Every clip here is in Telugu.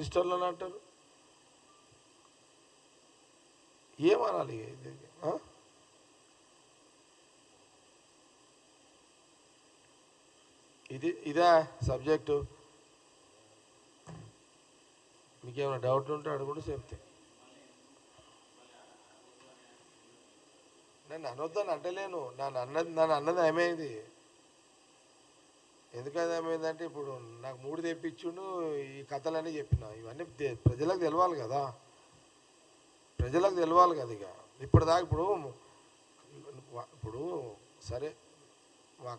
మినిస్టర్లను అంటారు. ఏమనాలి? ఇది? ఆ? ఇది ఇదే సబ్జెక్టు? మీకేమైనా డౌట్ ఉంటే అడుగుంటే చెప్తే. నన్ను అనొద్దని అంటలేను. నన్ను అన్నది నన్ను అన్నది ఏమైంది? ఎందుకంటే ఏమైందంటే ఇప్పుడు నాకు మూడు తెప్పించుండు ఈ కథలన్నీ చెప్పిన. ఇవన్నీ ప్రజలకు తెలవాలి కదా. ప్రజలకు తెలవాలి కదా ఇక. ఇప్పటిదాకా దాకా ఇప్పుడు ఇప్పుడు సరే మా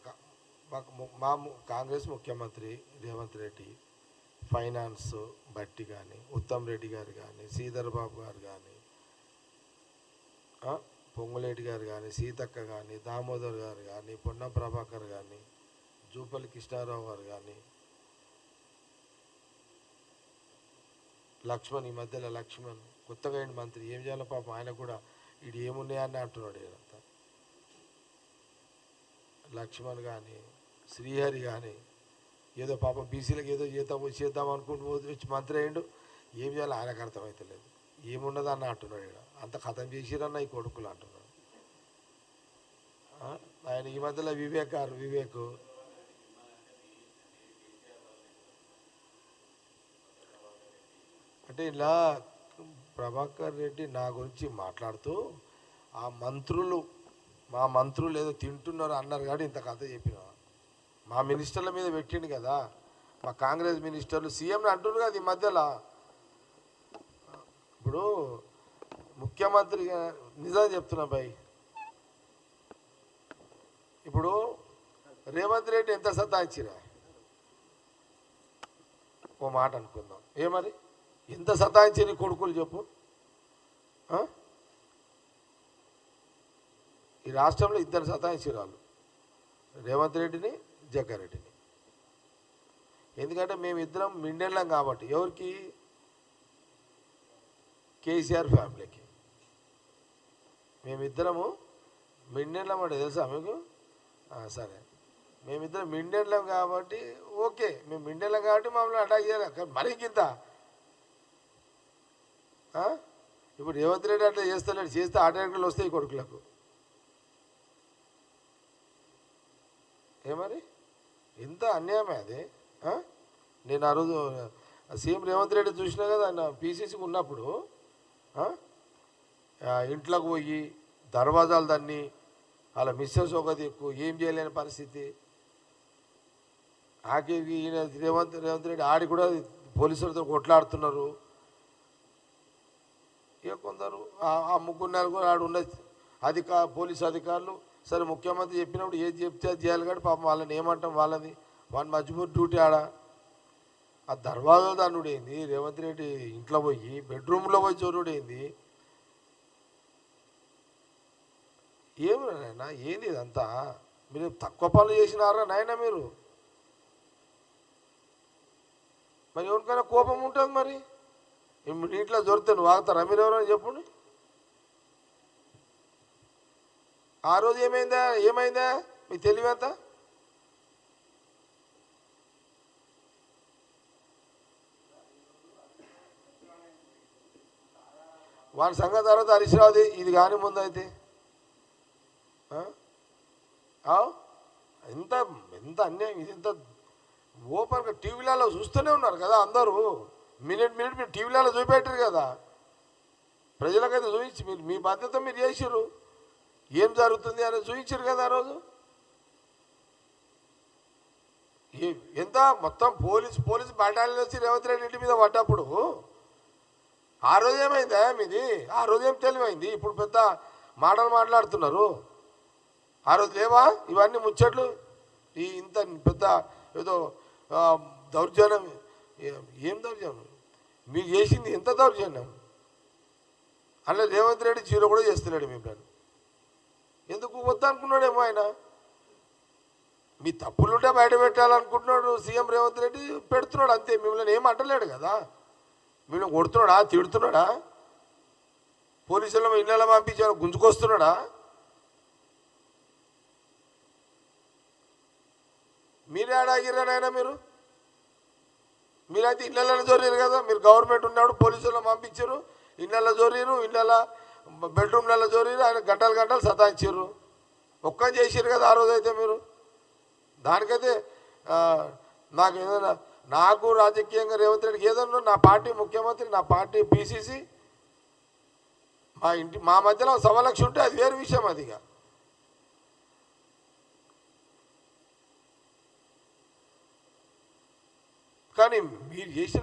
మాకు మా కాంగ్రెస్ ముఖ్యమంత్రి రేవంత్ రెడ్డి ఫైనాన్స్ బట్టి కానీ ఉత్తమ్ రెడ్డి గారు కానీ శ్రీధర్ బాబు గారు కానీ పొంగులేటి గారు కానీ సీతక్క కానీ దామోదర్ గారు కానీ పొన్నం ప్రభాకర్ కానీ జూపల్లి కృష్ణారావు గారు కానీ లక్ష్మణ్ ఈ మధ్యలో లక్ష్మణ్ కొత్తగా అయిన మంత్రి ఏం చేయాలో పాపం ఆయన కూడా ఇటు ఏమున్నాయని అంటున్నాడు ఈయనంతా లక్ష్మణ్ కానీ శ్రీహరి కానీ ఏదో పాపం బీసీలకు ఏదో చేద్దాం చేద్దాం అనుకుంటూ వచ్చి మంత్రి అయ్యిండు. ఏం చేయాలో ఆయనకు అర్థమవుతలేదు ఏమున్నది అన్న అంటున్నాడు ఇక్కడ అంత కథం చేసిరన్న ఈ కొడుకులు అంటున్నాడు. ఆయన ఈ మధ్యలో వివేక్ గారు వివేక్ అంటే ఇలా ప్రభాకర్ రెడ్డి నా గురించి మాట్లాడుతూ ఆ మంత్రులు మా మంత్రులు ఏదో తింటున్నారు అన్నారు కానీ ఇంత కథ చెప్పిన. మా మినిస్టర్ల మీద పెట్టిండు కదా మా కాంగ్రెస్ మినిస్టర్లు సీఎంని అంటున్నారు కదా ఈ మధ్యలో. ఇప్పుడు ముఖ్యమంత్రి నిజం చెప్తున్నా భయ్ ఇప్పుడు రేవంత్ రెడ్డి ఎంత సతాయించిరా ఓ మాట అనుకుందాం. ఏమని ఎంత సతాయించి నీ కొడుకులు చెప్పు. ఈ రాష్ట్రంలో ఇద్దరు సతాయించిరాలు రేవంత్ రెడ్డిని జగ్గారెడ్డిని. ఎందుకంటే మేము ఇద్దరం మిండెళ్ళం కాబట్టి. ఎవరికి? కేసీఆర్ ఫ్యామిలీకి. మేమిద్దరము మిండెళ్ళం అంటే తెలుసా మీకు? సరే. మేమిద్దరం మిండెళ్ళం కాబట్టి ఓకే. మేము మిండెళ్ళం కాబట్టి మమ్మల్ని అటాక్ చేయలేం. కానీ మరీ కింద ఇప్పుడు రేవంత్ రెడ్డి అట్లా చేస్తలేడు చేస్తే ఆటోలు వస్తాయి కొడుకులకు. ఏమని? ఎంత అన్యాయమే అది నేను ఆ రోజు సీఎం రేవంత్ రెడ్డి చూసినా కదా ఆయన పీసీసీకి ఉన్నప్పుడు ఇంట్లోకి పోయి దర్వాజాలు దాన్ని అలా మిస్సెస్ ఒక దిక్కు ఏం చేయలేని పరిస్థితి. ఆఖరికి ఈయన రేవంత్ రేవంత్ రెడ్డి ఆడి కూడా పోలీసులతో కొట్లాడుతున్నారు. ఇక ఆ- ముగ్గురు ముగ్గురు కూడా ఆడు ఉన్న అధికా పోలీసు అధికారులు సరే ముఖ్యమంత్రి చెప్పినప్పుడు ఏది చెప్తే అది చేయాలి కానీ పాపం వాళ్ళని ఏమంటాం వాళ్ళది వాళ్ళ మజ్బూర్ డ్యూటీ ఆడ. ఆ దర్వాజా దాన్నుడు ఏంది? రేవంత్ రెడ్డి ఇంట్లో పోయి బెడ్రూమ్లో పోయి చోరుడు ఏంది? ఏమి నాయన ఏంది ఇదంతా? మీరు తక్కువ పనులు చేసినారా నాయన మీరు? మరి ఎవరికైనా కోపం ఉంటుంది మరి? ఇంట్లో దొరికితే నువ్వు ఆగుతారా మీరు ఎవరైనా చెప్పండి. ఆ రోజు ఏమైందా? ఏమైందా? మీ తెలివేంత? వాని సంగతి తర్వాత హరీశ్రావుది ఇది కానీ ముందు అయితే ఆవ్? ఎంత ఎంత అన్యాయం ఇది ఎంత ఓపెన్గా టీవీలలో చూస్తూనే ఉన్నారు కదా అందరూ. మినిట్ మినిట్ మీరు టీవీలలో చూపెట్టారు కదా. ప్రజలకైతే చూపించి మీరు మీ బాధ్యత మీరు చేసారు ఏం జరుగుతుంది అని చూపించారు కదా ఆ రోజు. ఎంత మొత్తం పోలీస్ పోలీస్ బటాలియన్ వచ్చి రేవంత్ రెడ్డి ఇంటి మీద పడ్డప్పుడు ఆ రోజు ఏమైందా మీది? ఆ రోజు ఏం తెలివైంది? ఇప్పుడు పెద్ద మాటలు మాట్లాడుతున్నారు. ఆ రోజు లేవా? ఇవన్నీ ముచ్చట్లు. ఈ ఇంత పెద్ద ఏదో దౌర్జన్యం ఏం దౌర్జన్యం? మీరు చేసింది ఎంత దౌర్జన్యం? అలా రేవంత్ రెడ్డి చీర కూడా చేస్తున్నాడు మిమ్మల్ని ఎందుకు వద్దనుకున్నాడేమో ఆయన? మీ తప్పులుంటే బయట పెట్టాలనుకుంటున్నాడు సీఎం రేవంత్ రెడ్డి పెడుతున్నాడు అంతే. మిమ్మల్ని ఏం అంటలేడు కదా? మిమ్మల్ని కొడుతున్నాడా? తిడుతున్నాడా? పోలీసులను ఇళ్ళ పంపించారు గుంజుకొస్తున్నాడా? మీరే ఆడాగిరానైనా మీరు? మీరైతే ఇళ్ళల్లో జోరీరు కదా మీరు గవర్నమెంట్ ఉన్నప్పుడు పోలీసులను పంపించారు. ఇళ్ళల్లో జోరీరు ఇళ్ళ బెడ్రూమ్లలో జోరీరు ఆయన గంటలు గంటలు సతాయించారు. ఒక్క చేసారు కదా ఆ రోజైతే అయితే మీరు. దానికైతే నాకు ఏదైనా నాకు రాజకీయంగా రేవంత్ రెడ్డికి ఏదన్నా నా పార్టీ ముఖ్యమంత్రి నా పార్టీ పిసిసి మా ఇంటి మా మధ్యలో సవలక్ష ఉంటే అది వేరు విషయం అది ఇక కానీ మీరు చేసిన